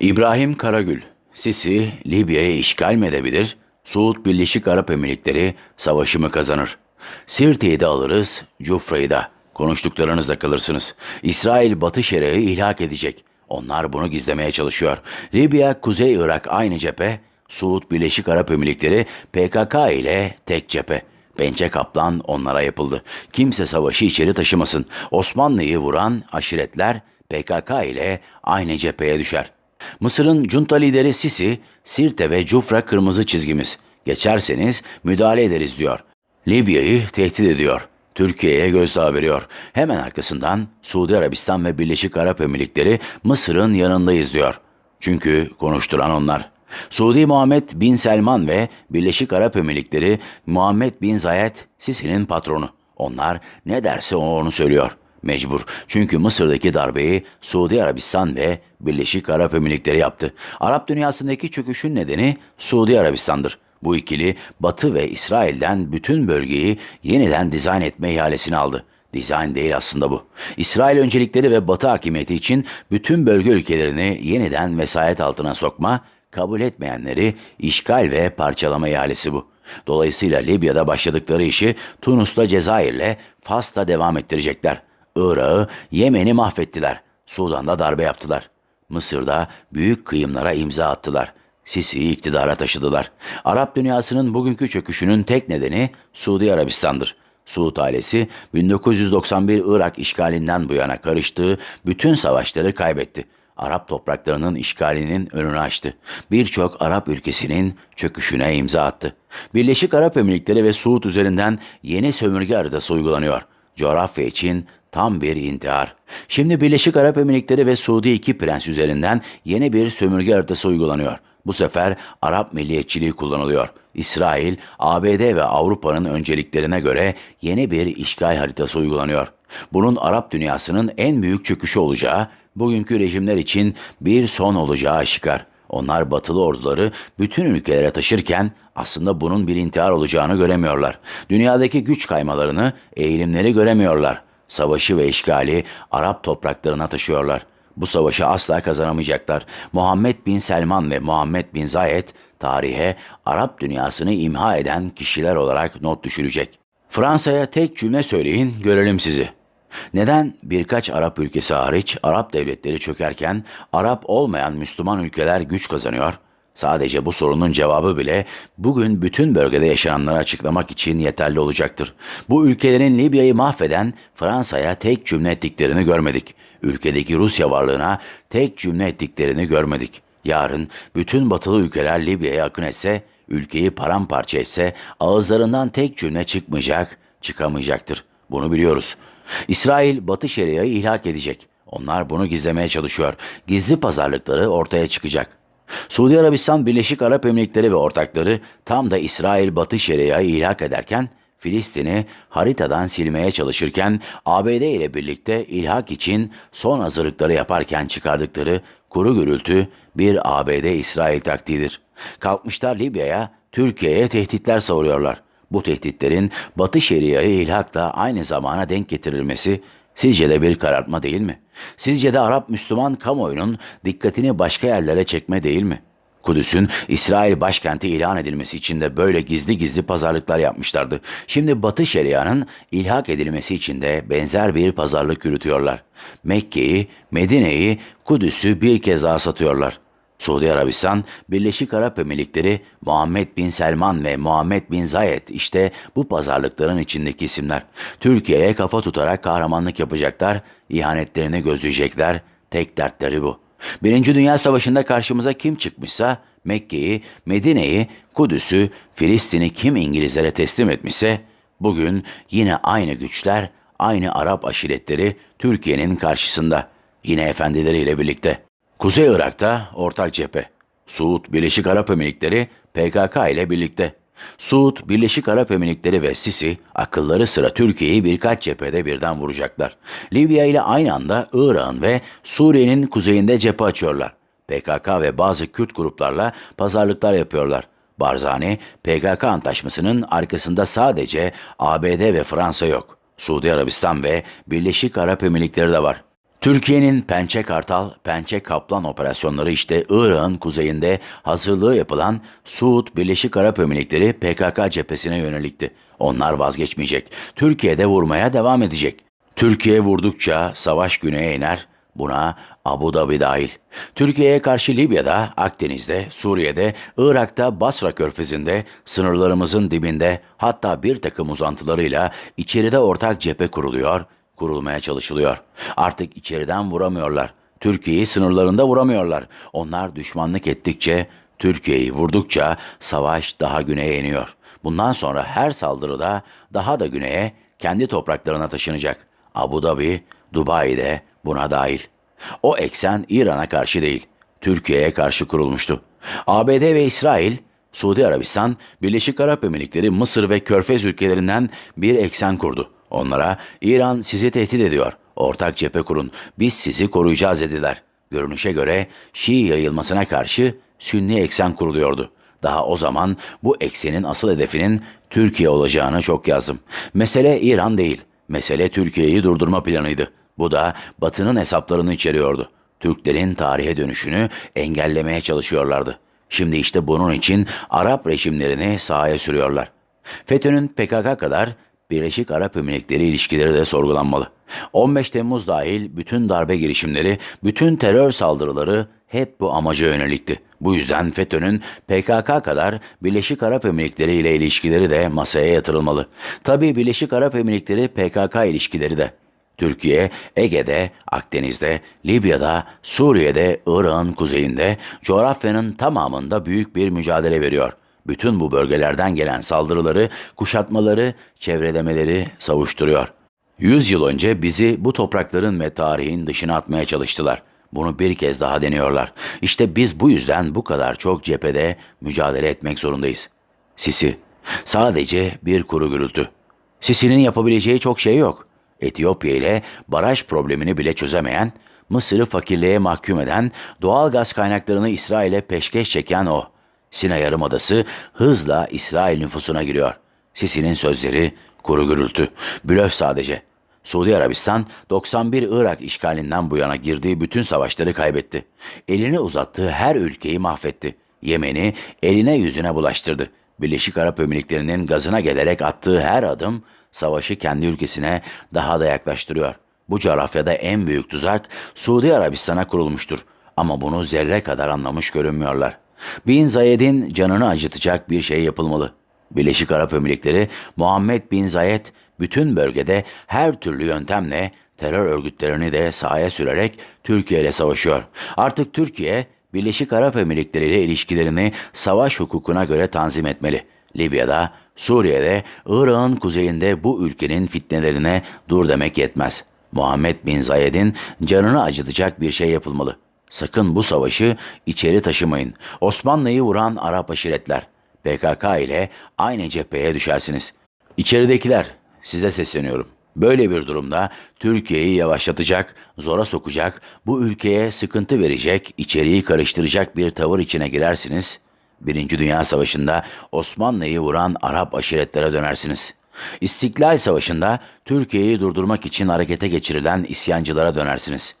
İbrahim Karagül, Sisi Libya'yı işgal mi edebilir? Suud Birleşik Arap Emirlikleri savaşı kazanır? Sirte'yi de alırız, Cufra'yı da. Konuştuklarınızda kalırsınız. İsrail Batı Şeria'yı ilhak edecek. Onlar bunu gizlemeye çalışıyor. Libya, Kuzey Irak aynı cephe. Suud Birleşik Arap Emirlikleri PKK ile tek cephe. Pençe kaplan onlara yapıldı. Kimse savaşı içeri taşımasın. Osmanlı'yı vuran aşiretler PKK ile aynı cepheye düşer. Mısır'ın junta lideri Sisi, Sirte ve Cufra kırmızı çizgimiz. Geçerseniz müdahale ederiz diyor. Libya'yı tehdit ediyor. Türkiye'ye gözdağı veriyor. Hemen arkasından Suudi Arabistan ve Birleşik Arap Emirlikleri Mısır'ın yanındayız diyor. Çünkü konuşturan onlar. Suudi Muhammed Bin Selman ve Birleşik Arap Emirlikleri Muhammed Bin Zayed Sisi'nin patronu. Onlar ne derse onu söylüyor. Mecbur. Çünkü Mısır'daki darbeyi Suudi Arabistan ve Birleşik Arap Emirlikleri yaptı. Arap dünyasındaki çöküşün nedeni Suudi Arabistan'dır. Bu ikili Batı ve İsrail'den bütün bölgeyi yeniden dizayn etme ihalesini aldı. Dizayn değil aslında bu. İsrail öncelikleri ve Batı hakimiyeti için bütün bölge ülkelerini yeniden vesayet altına sokma, kabul etmeyenleri işgal ve parçalama ihalesi bu. Dolayısıyla Libya'da başladıkları işi Tunus'ta Cezayir'le Fas'ta devam ettirecekler. Irak'ı, Yemen'i mahvettiler. Sudan'da darbe yaptılar. Mısır'da büyük kıyımlara imza attılar. Sisi'yi iktidara taşıdılar. Arap dünyasının bugünkü çöküşünün tek nedeni Suudi Arabistan'dır. Suud ailesi 1991 Irak işgalinden bu yana karıştığı bütün savaşları kaybetti. Arap topraklarının işgalinin önünü açtı. Birçok Arap ülkesinin çöküşüne imza attı. Birleşik Arap Emirlikleri ve Suud üzerinden yeni sömürge haritası uygulanıyor. Coğrafya için tam bir intihar. Şimdi Birleşik Arap Emirlikleri ve Suudi iki prens üzerinden yeni bir sömürge haritası uygulanıyor. Bu sefer Arap milliyetçiliği kullanılıyor. İsrail, ABD ve Avrupa'nın önceliklerine göre yeni bir işgal haritası uygulanıyor. Bunun Arap dünyasının en büyük çöküşü olacağı, bugünkü rejimler için bir son olacağı aşikar. Onlar batılı orduları bütün ülkelere taşırken aslında bunun bir intihar olacağını göremiyorlar. Dünyadaki güç kaymalarını, eğilimleri göremiyorlar. Savaşı ve işgali Arap topraklarına taşıyorlar. Bu savaşı asla kazanamayacaklar. Muhammed bin Selman ve Muhammed bin Zayed tarihe Arap dünyasını imha eden kişiler olarak not düşürecek. Fransa'ya tek cümle söyleyin görelim sizi. Neden birkaç Arap ülkesi hariç Arap devletleri çökerken Arap olmayan Müslüman ülkeler güç kazanıyor? Sadece bu sorunun cevabı bile bugün bütün bölgede yaşananları açıklamak için yeterli olacaktır. Bu ülkelerin Libya'yı mahveden Fransa'ya tek cümle ettiklerini görmedik. Ülkedeki Rusya varlığına tek cümle ettiklerini görmedik. Yarın bütün batılı ülkeler Libya'ya akın etse, ülkeyi paramparça etse ağızlarından tek cümle çıkmayacak, çıkamayacaktır. Bunu biliyoruz. İsrail Batı Şeria'yı ihlak edecek. Onlar bunu gizlemeye çalışıyor. Gizli pazarlıkları ortaya çıkacak. Suudi Arabistan, Birleşik Arap Emirlikleri ve ortakları tam da İsrail Batı Şeria'yı ihlak ederken Filistin'i haritadan silmeye çalışırken ABD ile birlikte ilhak için son hazırlıkları yaparken çıkardıkları kuru gürültü bir ABD-İsrail taktiğidir. Kalkmışlar Libya'ya, Türkiye'ye tehditler savuruyorlar. Bu tehditlerin Batı Şeria'yı ilhakla aynı zamana denk getirilmesi sizce de bir karartma değil mi? Sizce de Arap Müslüman kamuoyunun dikkatini başka yerlere çekme değil mi? Kudüs'ün İsrail başkenti ilan edilmesi için de böyle gizli gizli pazarlıklar yapmışlardı. Şimdi Batı Şeria'nın ilhak edilmesi için de benzer bir pazarlık yürütüyorlar. Mekke'yi, Medine'yi, Kudüs'ü bir kez daha satıyorlar. Suudi Arabistan, Birleşik Arap Emirlikleri, Muhammed Bin Selman ve Muhammed Bin Zayed işte bu pazarlıkların içindeki isimler. Türkiye'ye kafa tutarak kahramanlık yapacaklar, ihanetlerini gözleyecekler, tek dertleri bu. Birinci Dünya Savaşı'nda karşımıza kim çıkmışsa Mekke'yi, Medine'yi, Kudüs'ü, Filistin'i kim İngilizlere teslim etmişse bugün yine aynı güçler, aynı Arap aşiretleri Türkiye'nin karşısında. Yine efendileriyle birlikte. Kuzey Irak'ta ortak cephe. Suud, Birleşik Arap Emirlikleri PKK ile birlikte. Suud, Birleşik Arap Emirlikleri ve Sisi akılları sıra Türkiye'yi birkaç cephede birden vuracaklar. Libya ile aynı anda İran ve Suriye'nin kuzeyinde cephe açıyorlar. PKK ve bazı Kürt gruplarla pazarlıklar yapıyorlar. Barzani, PKK antlaşmasının arkasında sadece ABD ve Fransa yok. Suudi Arabistan ve Birleşik Arap Emirlikleri de var. Türkiye'nin Pençe Kartal, Pençe Kaplan operasyonları işte Irak'ın kuzeyinde hazırlığı yapılan Suud Birleşik Arap Emirlikleri PKK cephesine yönelikti. Onlar vazgeçmeyecek. Türkiye'de vurmaya devam edecek. Türkiye vurdukça savaş güneye iner. Buna Abu Dhabi dahil. Türkiye'ye karşı Libya'da, Akdeniz'de, Suriye'de, Irak'ta, Basra Körfezi'nde, sınırlarımızın dibinde hatta bir takım uzantılarıyla içeride ortak cephe kuruluyor, kurulmaya çalışılıyor. Artık içeriden vuramıyorlar. Türkiye'yi sınırlarında vuramıyorlar. Onlar düşmanlık ettikçe, Türkiye'yi vurdukça savaş daha güneye iniyor. Bundan sonra her saldırıda daha da güneye kendi topraklarına taşınacak. Abu Dhabi, Dubai'de buna dahil. O eksen İran'a karşı değil, Türkiye'ye karşı kurulmuştu. ABD ve İsrail, Suudi Arabistan, Birleşik Arap Emirlikleri, Mısır ve Körfez ülkelerinden bir eksen kurdu. Onlara İran sizi tehdit ediyor. Ortak cephe kurun. Biz sizi koruyacağız dediler. Görünüşe göre Şii yayılmasına karşı Sünni eksen kuruluyordu. Daha o zaman bu eksenin asıl hedefinin Türkiye olacağını çok yazdım. Mesele İran değil. Mesele Türkiye'yi durdurma planıydı. Bu da Batı'nın hesaplarını içeriyordu. Türklerin tarihe dönüşünü engellemeye çalışıyorlardı. Şimdi işte bunun için Arap rejimlerini sahaya sürüyorlar. FETÖ'nün PKK kadar Birleşik Arap Emirlikleri ilişkileri de sorgulanmalı. 15 Temmuz dahil bütün darbe girişimleri, bütün terör saldırıları hep bu amaca yönelikti. Bu yüzden FETÖ'nün PKK kadar Birleşik Arap Emirlikleri ile ilişkileri de masaya yatırılmalı. Tabii Birleşik Arap Emirlikleri PKK ilişkileri de. Türkiye, Ege'de, Akdeniz'de, Libya'da, Suriye'de, Irak'ın kuzeyinde, coğrafyanın tamamında büyük bir mücadele veriyor. Bütün bu bölgelerden gelen saldırıları, kuşatmaları, çevrelemeleri savuşturuyor. Yüz yıl önce bizi bu toprakların ve tarihin dışına atmaya çalıştılar. Bunu bir kez daha deniyorlar. İşte biz bu yüzden bu kadar çok cephede mücadele etmek zorundayız. Sisi, sadece bir kuru gürültü. Sisi'nin yapabileceği çok şey yok. Etiyopya ile baraj problemini bile çözemeyen, Mısır'ı fakirliğe mahkum eden, doğal gaz kaynaklarını İsrail'e peşkeş çeken o. Sina Yarımadası hızla İsrail nüfusuna giriyor. Sisi'nin sözleri kuru gürültü, blöf sadece. Suudi Arabistan 91 Irak işgalinden bu yana girdiği bütün savaşları kaybetti. Elini uzattığı her ülkeyi mahvetti. Yemen'i eline yüzüne bulaştırdı. Birleşik Arap Emirlikleri'nin gazına gelerek attığı her adım savaşı kendi ülkesine daha da yaklaştırıyor. Bu coğrafyada en büyük tuzak Suudi Arabistan'a kurulmuştur. Ama bunu zerre kadar anlamış görünmüyorlar. Bin Zayed'in canını acıtacak bir şey yapılmalı. Birleşik Arap Emirlikleri Muhammed Bin Zayed bütün bölgede her türlü yöntemle terör örgütlerini de sahaya sürerek Türkiye ile savaşıyor. Artık Türkiye Birleşik Arap Emirlikleri ile ilişkilerini savaş hukukuna göre tanzim etmeli. Libya'da, Suriye'de, Irak'ın kuzeyinde bu ülkenin fitnelerine dur demek yetmez. Muhammed Bin Zayed'in canını acıtacak bir şey yapılmalı. Sakın bu savaşı içeri taşımayın. Osmanlı'yı vuran Arap aşiretler. PKK ile aynı cepheye düşersiniz. İçeridekiler, size sesleniyorum. Böyle bir durumda Türkiye'yi yavaşlatacak, zora sokacak, bu ülkeye sıkıntı verecek, içeriği karıştıracak bir tavır içine girersiniz. Birinci Dünya Savaşı'nda Osmanlı'yı vuran Arap aşiretlere dönersiniz. İstiklal Savaşı'nda Türkiye'yi durdurmak için harekete geçirilen isyancılara dönersiniz.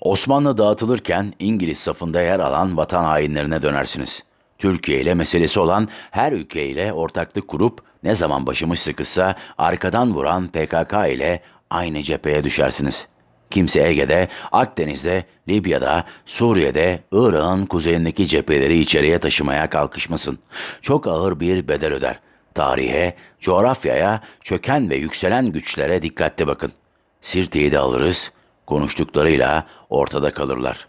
Osmanlı dağıtılırken İngiliz safında yer alan vatan hainlerine dönersiniz. Türkiye ile meselesi olan her ülke ile ortaklık kurup ne zaman başımız sıkışsa arkadan vuran PKK ile aynı cepheye düşersiniz. Kimse Ege'de, Akdeniz'de, Libya'da, Suriye'de, Irak'ın kuzeyindeki cepheleri içeriye taşımaya kalkışmasın. Çok ağır bir bedel öder. Tarihe, coğrafyaya, çöken ve yükselen güçlere dikkatli bakın. Sirte'yi de alırız, konuştuklarıyla ortada kalırlar.